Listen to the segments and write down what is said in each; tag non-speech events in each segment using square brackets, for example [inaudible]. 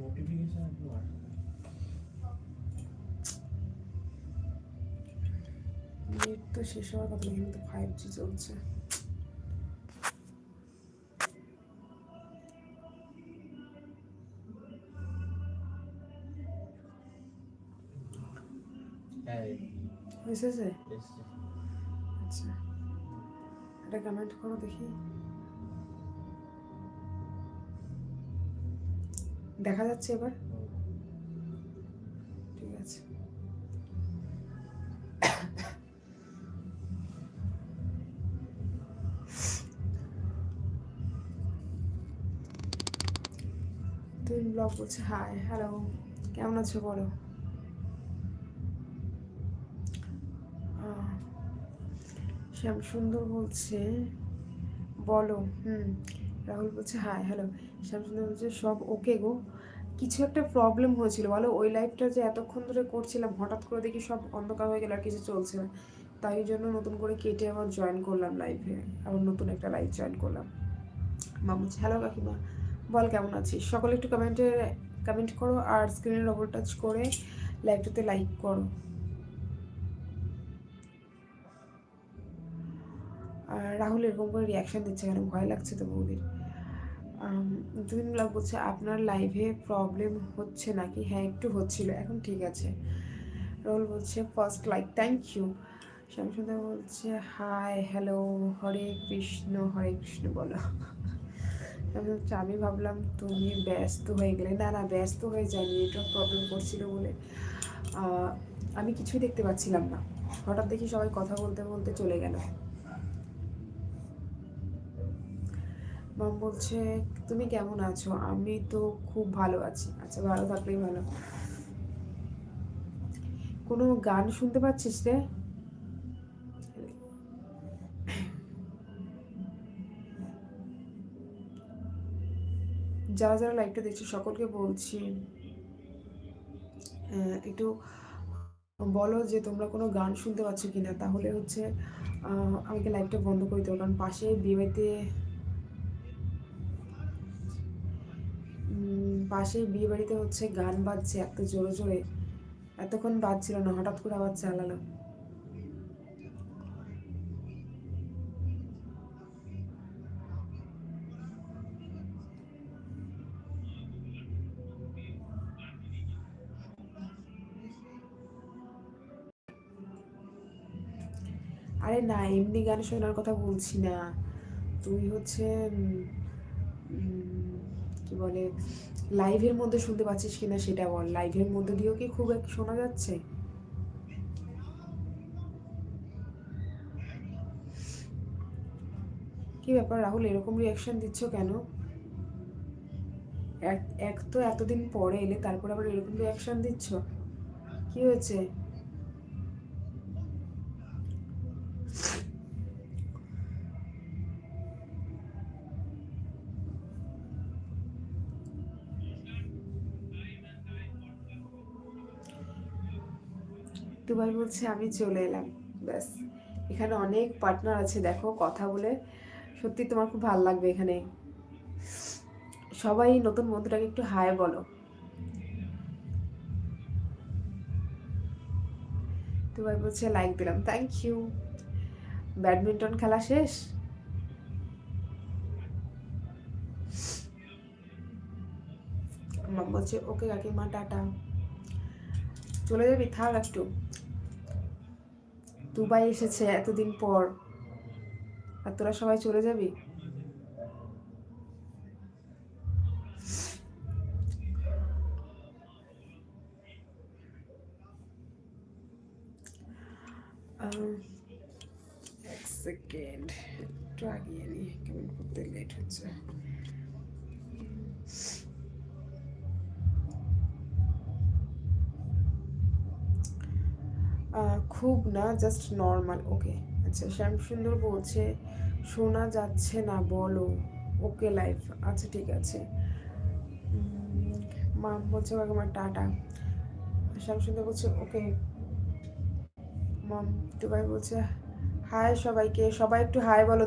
Notification net তো শেষ হওয়ার কথা কিন্তু ফাইভ জি চলছে? আচ্ছা। একটা কমেন্ট করো দেখি। দেখা যাচ্ছে এবার। ঠিক আছে। তুমি ব্লগ বলছে হাই হ্যালো কেমন আছো বলো? শ্যাম সুন্দর বলছে, বলো, হুম। রাহুল বলছে হাই হ্যালো শ্যাম সুন্দর বলছে, সব ওকে গো। কিছু একটা প্রবলেম হয়েছিল। বলো, ওই লাইফটা যে এতক্ষণ ধরে করছিলাম, হঠাৎ করে দেখি সব অন্ধকার হয়ে গেল আর কিছু চলছে না। তাই জন্য নতুন করে কেটে আবার জয়েন করলাম লাইফে আবার নতুন একটা লাইফ জয়েন করলাম। মামু হ্যালো কাকিমা। বল, কেমন আছিস? সকলে একটু কমেন্টে কমেন্ট করো আর স্ক্রিনে ডবল টাচ করে লাইভটাতে লাইক করো। আর রাহুল এরকম করে রিয়াকশান দিচ্ছে কেন? ভয় লাগছে তো বৌদির। দুদিন ব্লগ বলছে আপনার লাইভে প্রবলেম হচ্ছে নাকি? হ্যাঁ একটু হচ্ছিল। এখন ঠিক আছে। রোল বলছে first like thank you Shyamsundar বলছে হাই হ্যালো হরে কৃষ্ণ হরে কৃষ্ণ, বলো। আমি ভাবলাম তুমি ব্যস্ত হয়ে গেলে। না না, ব্যস্ত হয়ে যায়নি, নেটওয়ার্ক প্রবলেম করছিল বলে। আমি কিছুই দেখতে পাচ্ছিলাম না। হঠাৎ দেখি সবাই কথা বলতে বলতে চলে গেল। মাম বলছে, তুমি কেমন আছো? আমি তো খুব ভালো আছি। আচ্ছা ভালো থাকলেই ভালো। কোনো গান শুনতে পাচ্ছিস রে? যারা যারা লাইভটা দেখছে, সকলকে বলছি একটু বলো যে তোমরা কোনো গান শুনতে পাচ্ছ কিনা? তাহলে হচ্ছে আমাকে লাইভটা বন্ধ করে দেবো কারণ পাশে বিয়েবাড়িতে উম, পাশে বিয়ে বাড়িতে হচ্ছে গান বাজছে এত জোরে জোরে। এতক্ষণ বাজছিল না হঠাৎ করে আবার চালালো। আরে না এমনি গান শোনার কথা বলছি না। তুই হচ্ছে কি বলে লাইভের মধ্যে শুনতে পাচ্ছিস কিনা সেটা বল। লাইভের মধ্যে দিয়েও কি খুব এক শোনা যাচ্ছে? কি ব্যাপার রাহুল, এরকম রিয়াকশন দিচ্ছ কেন? এক তো এতদিন পরে এলে তারপর আবার এরকম রিয়াকশন দিচ্ছ? কি হয়েছে? দুবার বলছে, আমি চলে এলাম। ব্যাস, এখানে অনেক পার্টনার আছে, দেখো, কথা বলে সত্যি তোমার খুব ভালো লাগবে এখানে। সবাই নতুন বন্ধুটাকে একটু হাই বলো। দুবার বলছে লাইক দিলাম থ্যাংক ইউ ব্যাডমিন্টন খেলা শেষ? বলছে ওকে কাকিমা, টাটা। চলে যাবি? থাক একটু। দুবাই এসেছে এতদিন পর। আর তোরা সবাই চলে যাবি? এক সেকেন্ড। একটু আগিয়ে নি, কেমন করতে লেট হচ্ছে। খুব না জাস্ট নর্মাল ওকে আচ্ছা শ্যাম সুন্দর বলছে শোনা যাচ্ছে না বলো। ওকে লাইফ আচ্ছা ঠিক আছে। মা বলছে আমার টাটা। শ্যাম সুন্দর বলছে ওকে মাম টুবাই বলছে হাই সবাইকে। সবাই একটু হাই বলো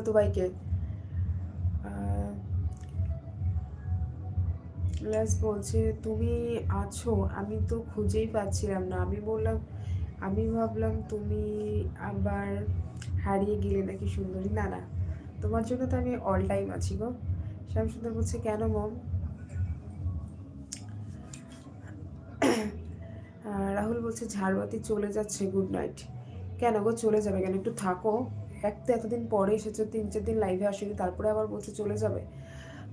আহ, প্লাস বলছে তুমি আছো আমি তো খুঁজেই পাচ্ছিলাম না। আমি বললাম আমি ভাবলাম তুমি আবার হারিয়ে গেলে নাকি সুন্দরী? না না। তোমার জন্য তো আমি অল টাইম আছি গো। শ্যাম সুন্দর বলছে, কেন মম রাহুল বলছে, ঝাড়বাতি চলে যাচ্ছে গুড নাইট কেন গো? চলে যাবে কেন? একটু থাকো। এক তো এতদিন পরে এসেছ, তিন, চার দিন লাইভে আসেনি, তারপরে আবার বলছে চলে যাবে?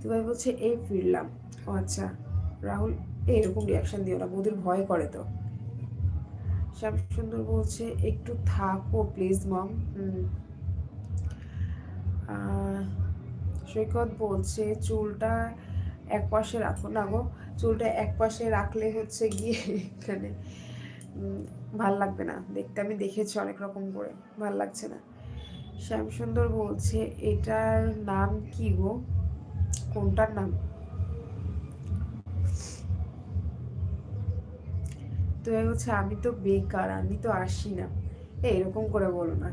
তুমি বলছে, এই ফিরলাম। ও আচ্ছা। রাহুল, এরকম রিয়াকশান দিও না, বৌদির ভয় করে তো। শ্যাম সুন্দর বলছে, একটু থাকো প্লিজ মম সৈকত বলছে, চুলটা এক পাশে রাখো না গো, চুলটা এক পাশে রাখলে হচ্ছে গিয়ে এখানে ভালো লাগবে না। দেখতে আমি দেখেছি অনেক রকম করে, ভালো লাগছে না। শ্যাম সুন্দর বলছে, এটার নাম কি গো? কোনটার নাম? তো হচ্ছে আমি তো বেকার, আমি তো আসি না। এরকম করে বলো না।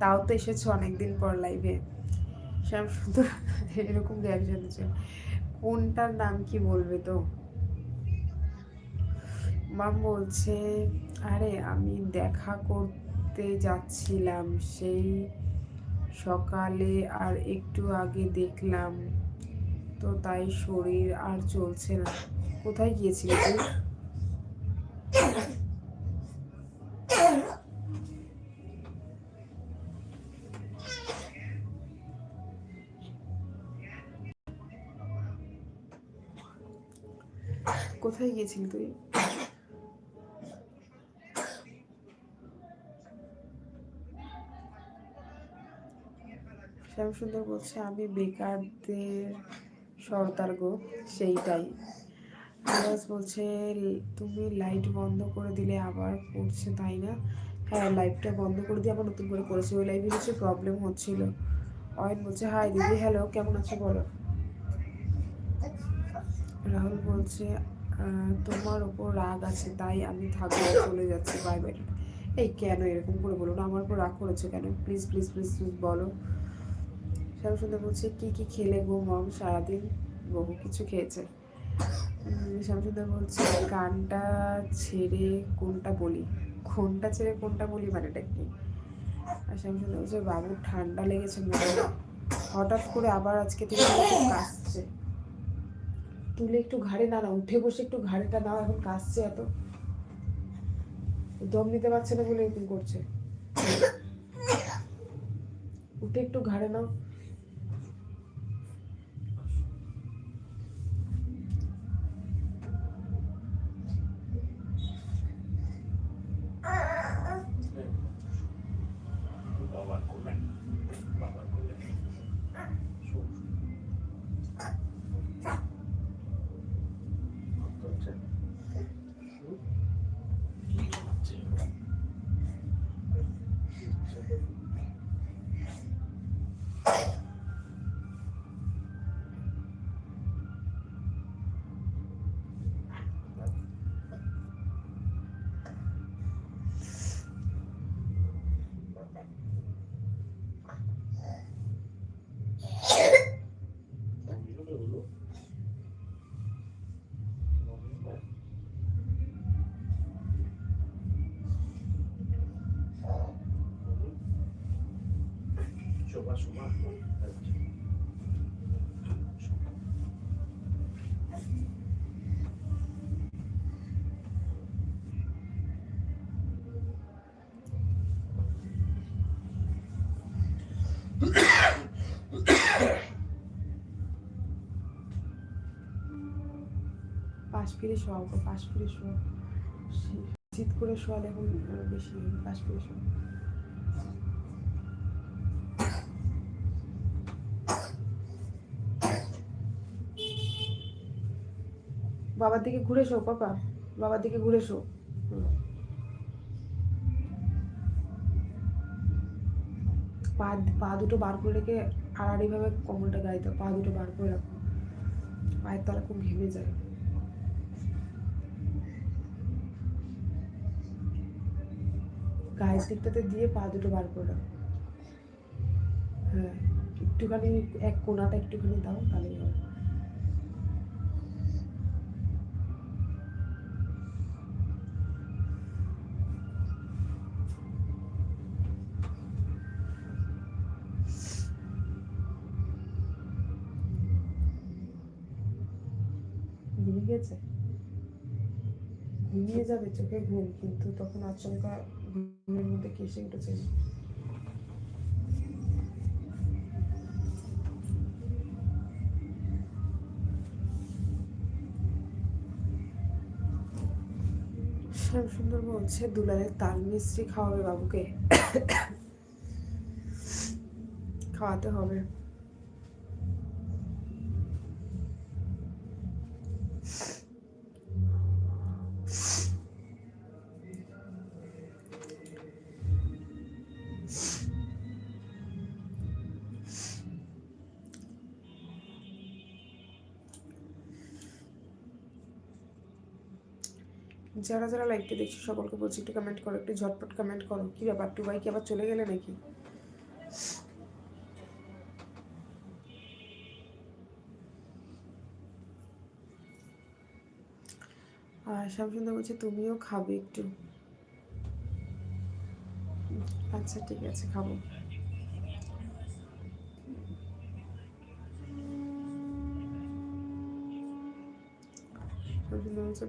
তাও তো এসেছ অনেকদিন পর লাইভে শ্যাম সুন্দর, এরকম রিয়াকশন দিচ্ছে কোনটার নাম কি বলবে তো? মাম বলছে, আরে, আমি দেখা করতে যাচ্ছিলাম সেই সকালে আর একটু আগে দেখলাম। তো তাই শরীর আর চলছে না। কোথায় গিয়েছিলি তুই? কোথায় গিয়েছিলি তুই? শ্যাম সুন্দর বলছে আমি বেকারদের সর্দার গো সেইটাই। আওয়াজ বলছে, তুমি লাইট বন্ধ করে দিলে আবার পড়ছে, তাই না? হ্যাঁ লাইটটা বন্ধ করে দিয়ে আবার নতুন করে করেছে ওই লাইভে কিছু প্রবলেম হচ্ছিল। অয়ন বলছে হাই দিদি হ্যালো কেমন আছো বলো? রাহুল বলছে তোমার ওপর রাগ আছে, তাই আমি থাকব, চলে যাচ্ছি বাই বাই এই কেন, এরকম করে বলো না, আমার উপর রাগ করেছ কেন? প্লিজ প্লিজ প্লিজ প্লিজ বলো। শ্যাম সুন্দর বলছে, কি কি খেলে গো মম সারাদিন? বহু কিছু খেয়েছে। শ্যামসুন্দর বলছে, গানটা ছেড়ে কোনটা বলি? কোনটা ছেড়ে কোনটা বলি মানেটা কি? আর শ্যামসুন্দর বলছে, বাবু, ঠান্ডা লেগেছে মনে হঠাৎ করে আবার আজকে থেকে কাশছে। তুলে একটু ঘাড়ে না না উঠে বসে একটু ঘাড়েটা নাও, এখন কাশছে এত। দম নিতে পারছে না বলে এরকম করছে। উঠে একটু ঘাড়ে নাও। পাশ ফিরে শোয়াও গো, পাশ ফিরে শোয়াও শীত করে শোয়ালে এখন আহ, বেশি পাশ ফিরে শোয়াও বাবার দিকে ঘুরে শো পাপা। বাবার দিকে ঘুরে শো পা পা দুটো বার করে রেখে আড়াআড়িভাবে কোমরটা গায়ে দাও, পা দুটো বার করে রাখো। পায়ের তলা খুব ঘেমে যায়। গায়ের দিকটাতে দিয়ে পা দুটো বার করে রাখো। হ্যাঁ একটুখানি এক কোনাটা একটুখানি দাও, তাহলেই হবে। চোখে ঘুম কিন্তু তখন আচমকা ঘুমের মধ্যে কেসে উঠেছে। শ্যাম সুন্দর বলছে, দুলালের তাল মিস্ত্রি খাওয়াবে বাবুকে। খাওয়াতে হবে। যারা যারা লাইভটি দেখছ, সকলকে বলছি একটু কমেন্ট করো, একটু ঝটপট কমেন্ট করো। কি ব্যাপার টু ভাই কি আবার চলে গেলে নাকি? আর শ্যামসুন্দর বলছে, তুমিও খাবে একটু। আচ্ছা ঠিক আছে, খাব।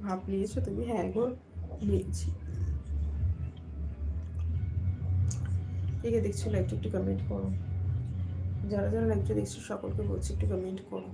ভাব নিয়েছো তুমি? হ্যাঁ এখন নিয়েছি। কে দেখছ লাইভটা একটু কমেন্ট করো। যারা যারা লাইভটা দেখছ, সকলকে বলছি একটু কমেন্ট করো।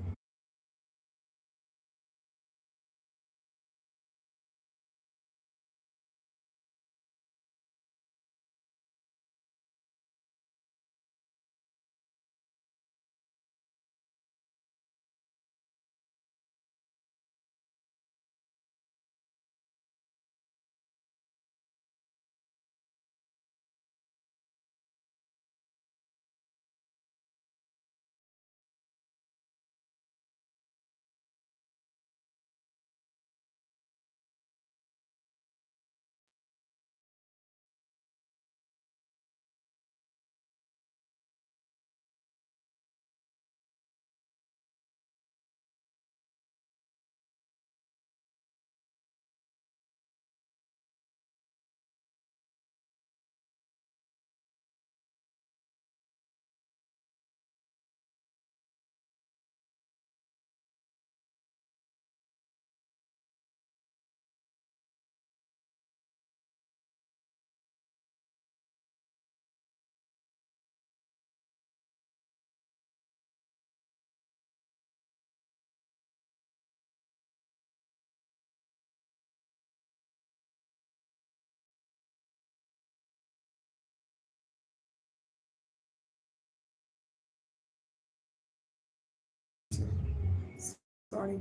Sorry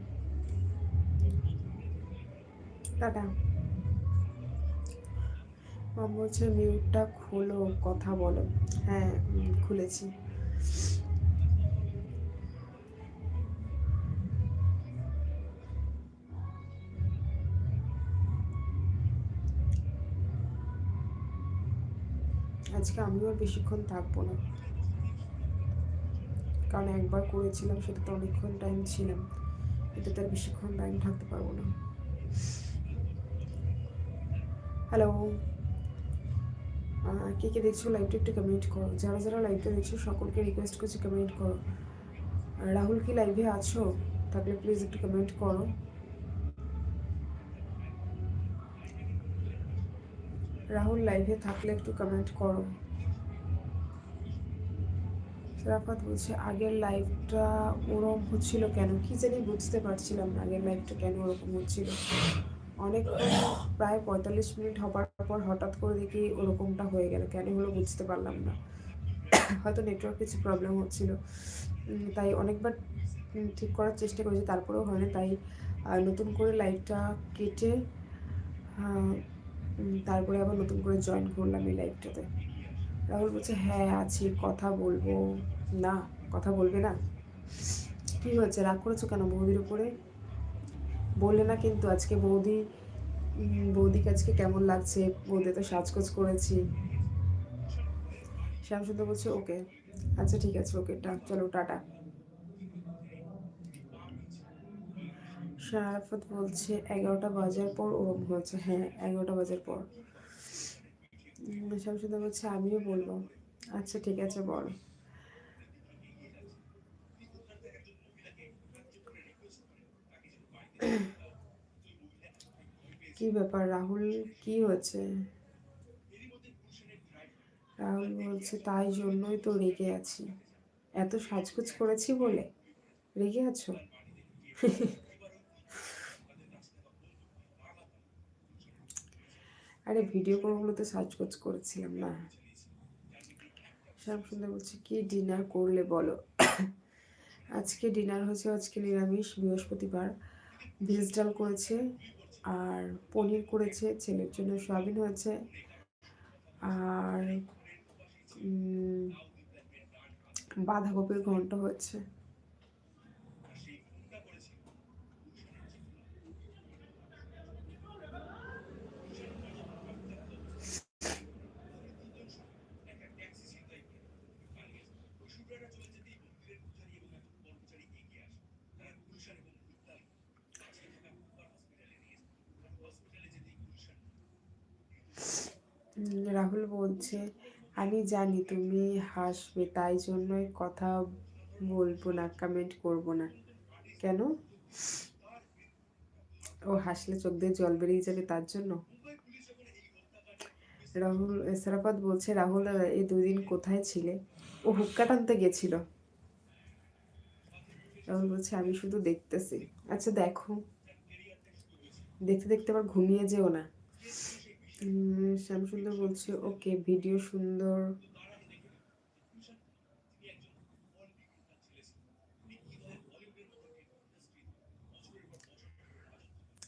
tata. মা বলছে, মিউটটা খোলো, কথা বলো। হ্যাঁ খুলেছি। আজকে আমিও আর বেশিক্ষণ থাকব না। কারণ একবার করেছিলাম সেটা তো অনেকক্ষণ টাইম ছিলাম। তার বেশিক্ষণ টাইম থাকতে পারব না। হ্যালো কে কে দেখছ লাইভটা একটু কমেন্ট করো। যারা যারা লাইভটা দেখছ, সকলকে রিকোয়েস্ট করছি কমেন্ট করো। রাহুল কি লাইভে আছো? থাকলে প্লিজ একটু কমেন্ট করো। রাহুল লাইভে থাকলে একটু কমেন্ট করো। রাফাত বলছে আগের লাইফটা ওরম হচ্ছিল কেন? কি জানি বুঝতে পারছিলাম না আগের লাইফটা কেন ওরকম হচ্ছিল? অনেক প্রায় পঁয়তাল্লিশ মিনিট হবার পর হঠাৎ করে দেখি ওরকমটা হয়ে গেল কেন হলো বুঝতে পারলাম না। হয়তো নেটওয়ার্ক কিছু প্রবলেম হচ্ছিল। তাই অনেকবার ঠিক করার চেষ্টা করেছি তারপরেও হয়নি। তাই নতুন করে লাইফটা কেটে আহ, তারপরে আবার নতুন করে জয়েন করলাম এই লাইভটাতে রাহুল বলছে হ্যাঁ আছি, কথা বলব। না, কথা বলবে না? কি হয়েছে? রাগ করেছ কেন বৌদির উপরে? বললে না কিন্তু, আজকে বৌদি বৌদিকে আজকে কেমন লাগছে? বৌদি তো সাজগোজ করেছি। শ্যামসুন্দর বলছে, ওকে আচ্ছা ঠিক আছে, ওকে, টা, চলো, টাটা। শারাফত বলছে, এগারোটা বাজার পর ওরম হয়েছে। হ্যাঁ এগারোটা বাজার পর। উম, শামসুন্দর বলছে আমিও বলব। আচ্ছা ঠিক আছে বল। কি ব্যাপার রাহুল কি হয়েছে? রাহুল বলছে তাই জন্যই তো রেগে আছি। এত সাজগুজ করেছি বলে? রেগে আছো? আরে ভিডিও করব তো সাজগোজ করেছিলাম না। শ্যাম সুন্দর বলছে, কি ডিনার করলে বলো? আজকে ডিনার হয়েছে, আজকে নিরামিষ, বৃহস্পতিবার। ভেজ ডাল করেছে আর পনির করেছে, ছেলের জন্য সয়াবিন হয়েছে। আর বাঁধাকপির ঘন্ট হয়েছে। রাহুল বলছে, আমি জানি তুমি হাসবে, তাই জন্যই কথা বলব না কমেন্ট করব না। কেন? ও হাসলে চোখ দিয়ে জল বেরিয়ে যাবে তার জন্য? রাহুল সারাপাত বলছে, রাহুল এই দুদিন কোথায় ছিলে? ও হুক্কা টানতে গেছিল। রাহুল বলছে, আমি শুধু দেখতেছি। আচ্ছা দেখো। দেখতে দেখতে আবার ঘুমিয়ে যেও না। শ্যামসুন্দর বলছে, ওকে, ভিডিও সুন্দর।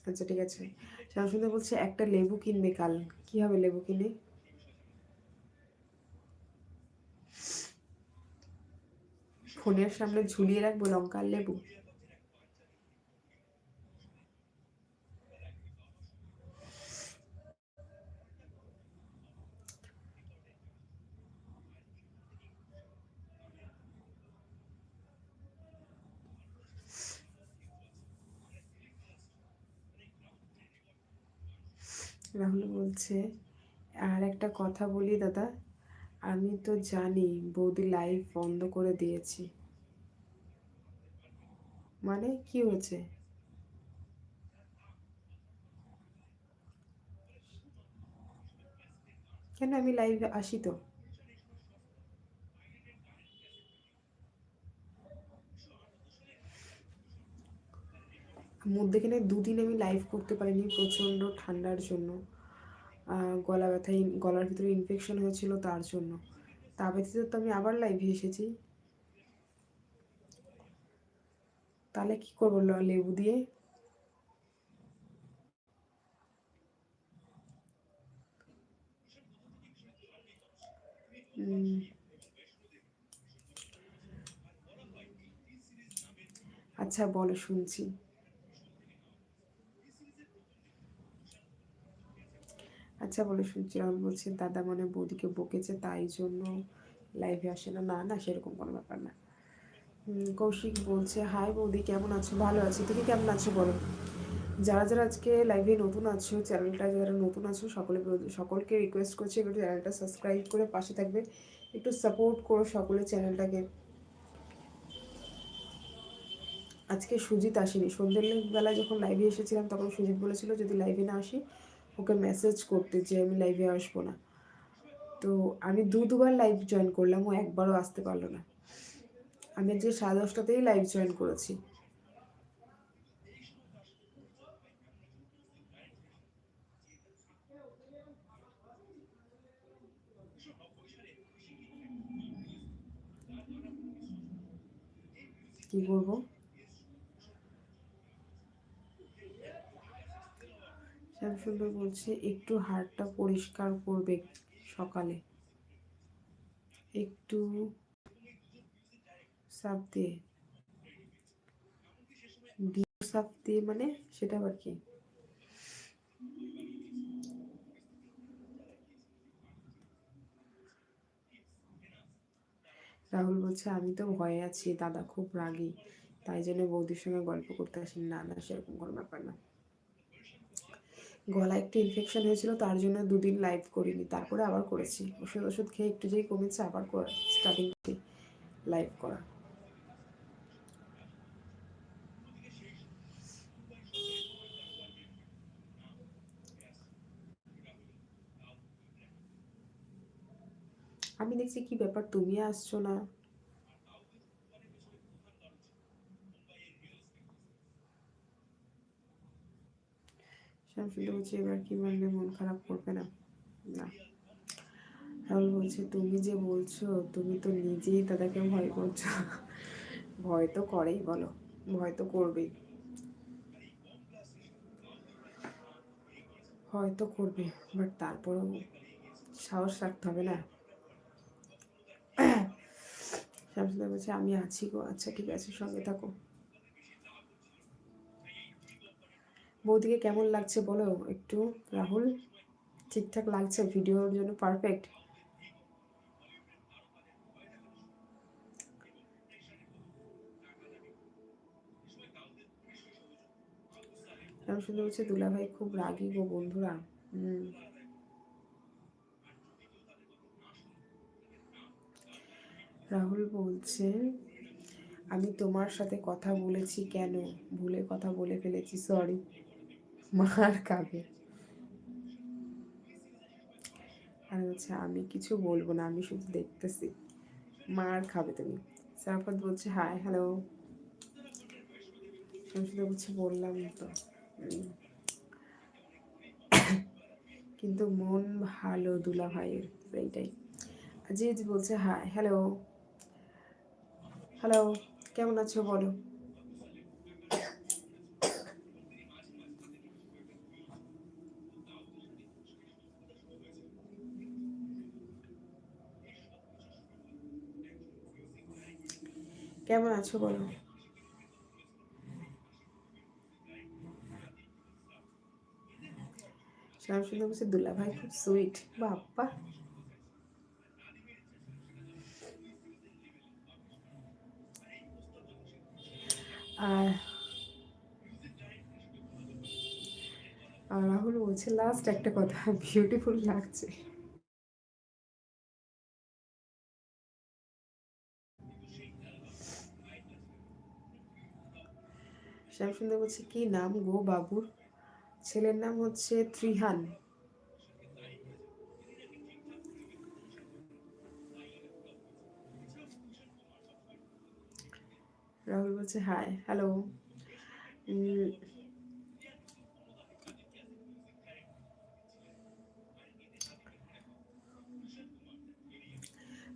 আচ্ছা ঠিক আছে। শ্যামসুন্দর বলছে, একটা লেবু কিনবে কাল। কি হবে লেবু কিনে? ফোনের সামনে ঝুলিয়ে রাখব লঙ্কা আর লেবু। রাহুল বলছে আর একটা কথা বলি দাদা আমি তো জানি বৌদি লাইভ বন্ধ করে দিয়েছি। মানে কি হয়েছে? কেন আমি লাইভে আসি তো? মধ্যেখানে দুদিন আমি লাইভ করতে পারিনি প্রচণ্ড ঠান্ডার জন্য। গলা ব্যথা গলার ভিতরে ইনফেকশন হয়েছিল তার জন্য। তা ব্যতীত তো আমি আবার লাইভে এসেছি। তাহলে কি করব লেবু দিয়ে? আচ্ছা বলো, শুনছি। আচ্ছা বলে শুনছি রাহুল বলছে দাদা মানে বৌদিকে বকেছে, তাই জন্য লাইভে আসে না। না না, সেরকম কোনো ব্যাপার না। কৌশিক বলছে হাই বৌদি, কেমন আছো? ভালো আছি। তুমি কেমন আছো বলো? যারা যারা আজকে লাইভে নতুন আছো চ্যানেলটা যারা নতুন আছো, সকলে সকলকে রিকোয়েস্ট করছি, একটু চ্যানেলটা সাবস্ক্রাইব করে পাশে থাকবে। একটু সাপোর্ট করো সকলে চ্যানেলটাকে আজকে সুজিত আসেনি। সন্ধ্যের বেলায় যখন লাইভে এসেছিলাম, তখন সুজিত বলেছিল, যদি লাইভে না আসি ওকে মেসেজ করতে যে আমি লাইভে আসব না। তো আমি দু দুবার লাইভ জয়েন করলাম, ও একবারও আসতে পারল না। আমি যে সাড়ে দশটাতেই লাইভ জয়েন করেছি। কি করব শ্যামসুন্দর বলছে, একটু হাড়টা পরিষ্কার করবে সকালে। একটু সাপ দিয়ে। সাপ দিয়ে মানে সেটা আবার কি? রাহুল বলছে, আমি তো ভয়ে আছি, দাদা খুব রাগী। তাই জন্য বৌদির সঙ্গে গল্প করতে আসেন না। না, সেরকম কোনো ব্যাপার না। গলায় একটু ইনফেকশন হয়েছিল, তার জন্য দুদিন লাইভ করিনি। তারপরে আবার করেছি। ওষুধ ওষুধ খেয়ে একটু যেই কমেছে, আবার স্টার্টিং লাইভ করা। আমি দেখছি কি ব্যাপার তুমি আসছো না। শামসুল্লাহ বলছে এবার কি বললে মন খারাপ করবে না? না। রাহুল বলছে, তুমি যে বলছো, তুমি তো নিজেই দাদাকে ভয় করছ। ভয় তো করেই, বলো। ভয় তো করবেই। হয়তো করবে বাট তারপরেও সাহস রাখতে হবে না। [coughs] শামসুল্লাহ বলছে আমি আছি গো আচ্ছা ঠিক আছে, সঙ্গে থাকো। বৌদিকে কেমন লাগছে বলো একটু? রাহুল, ঠিকঠাক লাগছে? ভিডিওর জন্য পারফেক্ট শুনতে দুলাভাই খুব রাগী গো বন্ধুরা। রাহুল বলছে, আমি তোমার সাথে কথা বলেছি কেন? ভুলে কথা বলে ফেলেছি সরি মার খাবে। আর হচ্ছে আমি কিছু বলব না, আমি শুধু দেখতেছি। মার খাবে তুমি। সারাফত বলছে হাই হ্যালো আমি শুধু বলছি, বললাম তো। কিন্তু মন ভালো দুলা ভাইয়ের সেইটাই আজিজ বলছে হাই হ্যালো হ্যালো কেমন আছো বলো? কেমন আছো বলো? শ্যামসুন্দর বলছে দুলা ভাই খুব সুইট বাপ্পা। আর রাহুল বলছে লাস্ট একটা কথা বিউটিফুল লাগছে। শ্যামসুন্দর বলছে কি নাম গো বাবুর? ছেলের নাম হচ্ছে ত্রিহান। রাহুল বলছে হাই হ্যালো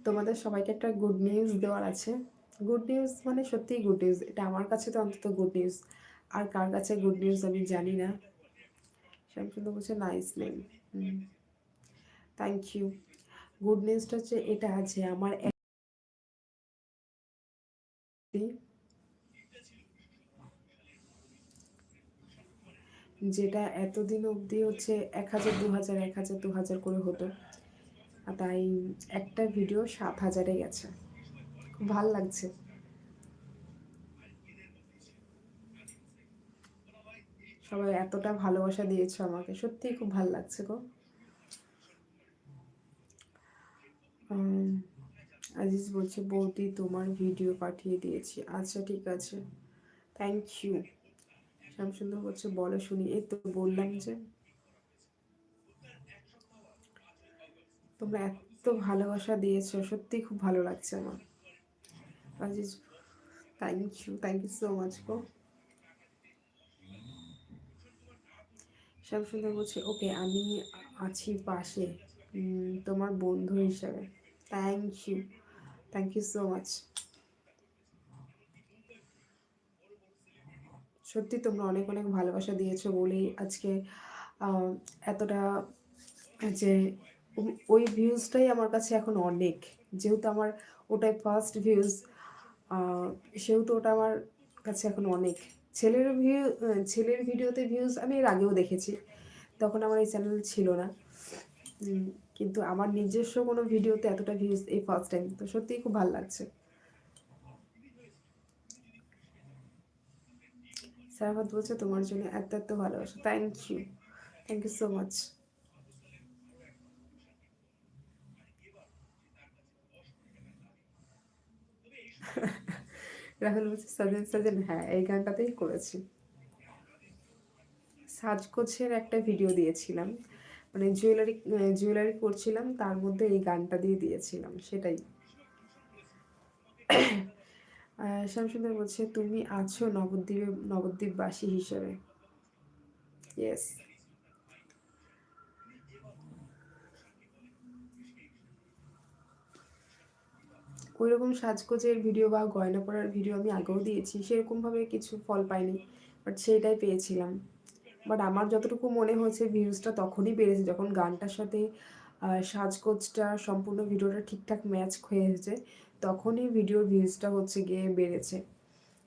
তোমাদের সবাইকে একটা গুড নিউজ দেওয়ার আছে। গুড নিউজ মানে সত্যিই গুড নিউজ এটা আমার কাছে তো অন্তত গুড নিউজ আর কার কাছে গুড নিউজ আমি জানি না। শ্যামসুন্দর বলছে nice name thank you good নিউজটা হচ্ছে এটা আছে আমার যেটা এতদিন অবধি হচ্ছে এক হাজার, দু হাজার, এক হাজার, দু হাজার করে হতো। তাই একটা ভিডিও সাত হাজারে গেছে। ভালো লাগছে। সবাই এতটা ভালোবাসা দিয়েছ আমাকে। সত্যিই খুব ভালো লাগছে গো। আজিজ বলছে, বৌদি, তোমার ভিডিও পাঠিয়ে দিয়েছি। আচ্ছা ঠিক আছে। থ্যাংক ইউ শ্যামসুন্দর বলছে, বলো শুনি। এই তো বললাম যে, তোমরা এত ভালোবাসা দিয়েছ সত্যি খুব ভালো লাগছে আমার। Aziz thank you thank you so much গো শ্যামসুন্দর বলছে ওকে আমি আছি পাশে। তোমার বন্ধু হিসাবে। Thank you thank you so much সত্যি তোমরা অনেক অনেক ভালোবাসা দিয়েছ বলেই আজকে এতটা যে ওই ভিউজটাই আমার কাছে এখন অনেক। যেহেতু আমার ওটাই ফার্স্ট ভিউজ সেহেতু ওটা আমার কাছে এখন অনেক। ছেলের ভিউ ছেলের ভিডিওতে ভিউজ আমি এর আগেও দেখেছি, তখন আমার এই চ্যানেল ছিল না। কিন্তু আমার নিজস্ব কোনো ভিডিওতে এতটা ভিউজ এই ফার্স্ট টাইম তো সত্যিই খুব ভালো লাগছে। সারাফাত বলছে, তোমার জন্য এত এত ভালোবাসা। Thank you thank you so much Rahul বলছে সাজেন সাজেন হ্যাঁ এই গানটাতেই করেছি। সাজগোছের একটা ভিডিও দিয়েছিলাম। মানে জুয়েলারি জুয়েলারি করছিলাম, তার মধ্যে এই গানটা দিয়ে দিয়েছিলাম, সেটাই। শ্যামসুন্দর বলছে, তুমি আছো নবদ্বীপে, নবদ্বীপবাসী হিসেবে। ইয়েস ওই রকম সাজগোজের ভিডিও বা গয়না পরার ভিডিও আমি আগেও দিয়েছি, সেরকমভাবে কিছু ফল পাইনি বাট সেইটাই পেয়েছিলাম। বাট আমার যতটুকু মনে হয়েছে ভিউজটা তখনই বেড়েছে, যখন গানটার সাথে সাজগোজটা, সম্পূর্ণ ভিডিওটা ঠিকঠাক ম্যাচ হয়ে হয়েছে তখনই ভিডিওর ভিউজটা হচ্ছে গিয়ে বেড়েছে।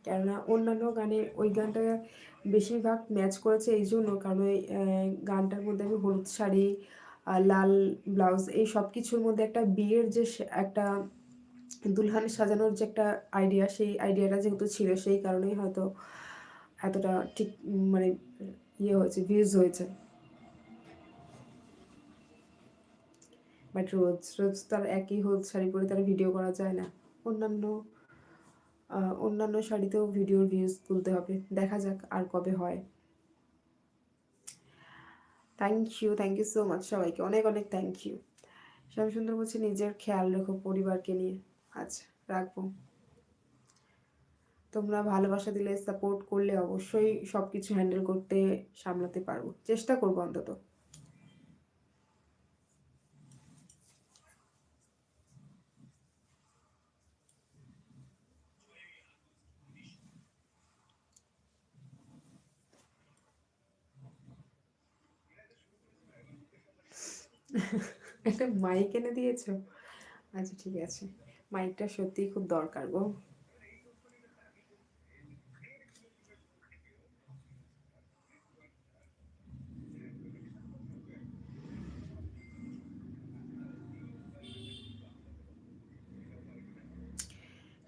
কেননা অন্যান্য গানে ওই গানটা বেশিরভাগ ম্যাচ করেছে এই জন্য, কারণ ওই গানটার মধ্যে আমি হলুদ শাড়ি লাল ব্লাউজ এই সব কিছুর মধ্যে একটা বিয়ের যে একটা দুলহান সাজানোর যে একটা আইডিয়া সেই আইডিয়াটা যেহেতু ছিল, সেই কারণেই হয়তো এতটা ঠিক মানে ইয়ে হয়েছে ভিউজ হয়েছে। বাট রোজ রোজ তার একই হলুদ শাড়ি পরে তার ভিডিও করা যায় না। অন্যান্য অন্যান্য শাড়িতেও ভিডিওর ভিউজ তুলতে হবে। দেখা যাক আর কবে হয়। Thank you thank you so much সবাইকে। অনেক অনেক থ্যাংক ইউ শ্যামসুন্দর বলছে, নিজের খেয়াল রেখো পরিবারকে নিয়ে। আচ্ছা রাখব। তোমরা ভালোবাসা দিলে সাপোর্ট করলে অবশ্যই সব কিছু হ্যান্ডেল করতে, সামলাতে পারব। চেষ্টা করব অন্তত। একটা মাইক এনে দিয়েছ? আচ্ছা ঠিক আছে। মাইকটা সত্যিই খুব দরকার গো।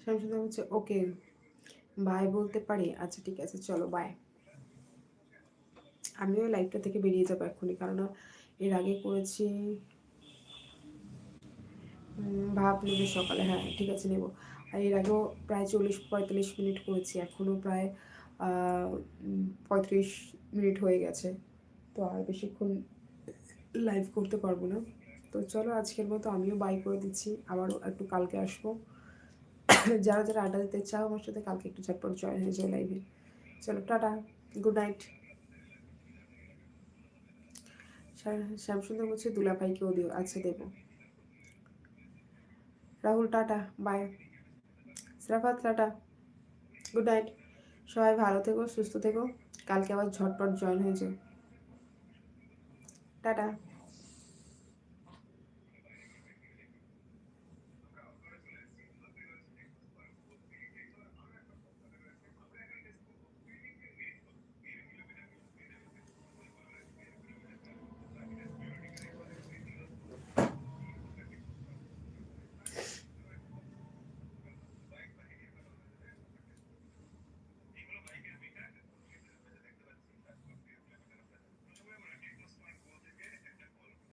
শামসুন্দর বলছে, ওকে বাই বলতে পারি? আচ্ছা ঠিক আছে, চলো বাই আমিও লাইভটা থেকে বেরিয়ে যাব এক্ষুনি কারণ এর আগে করেছি ভাব নেবে সকালে হ্যাঁ ঠিক আছে, নেব। আর এর আগেও প্রায় চল্লিশ, পঁয়তাল্লিশ মিনিট করেছি, এখনও প্রায় পঁয়ত্রিশ মিনিট হয়ে গেছে। তো আর বেশিক্ষণ লাইভ করতে পারব না। তো চলো, আজকের মতো আমিও বাই করে দিচ্ছি। আবারও একটু কালকে আসব। [coughs] যারা যারা আড্ডা দিতে চাও আমার সাথে, কালকে একটু ঝটপট জয়েন হয়ে যাও লাইভে চলো, টাটা গুড নাইট শ্যামসুন্দর বলছে, দুলাভাইকেও দিও আচ্ছা দেবো। Rahul, tata bye Sharafat tata good night সবাই ভালো থেকো, সুস্থ থেকো। কালকে আবার ঝটপট জয়েন হয়েছে। টাটা।